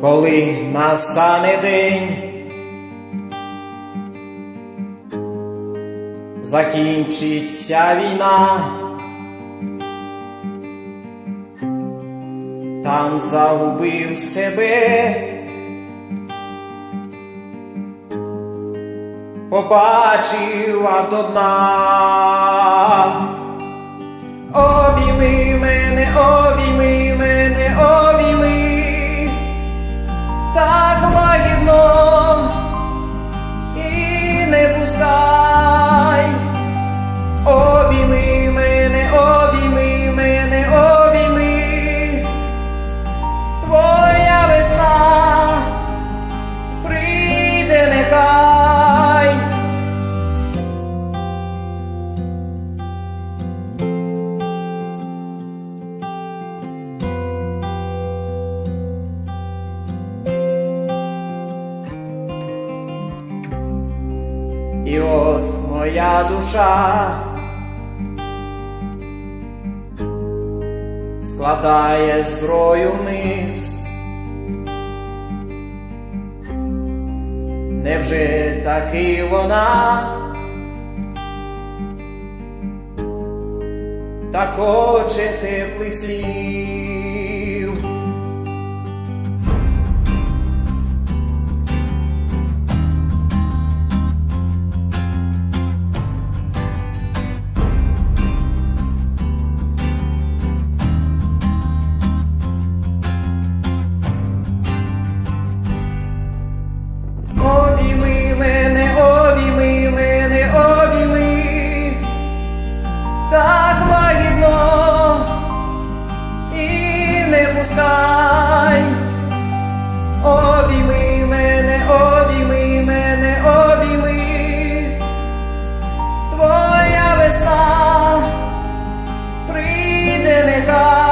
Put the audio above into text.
коли настане день, закінчиться війна, там загубив себе, побачив аж до дна. Обійми От моя душа складає зброю вниз. Невже таки вона так хоче теплих слів? God.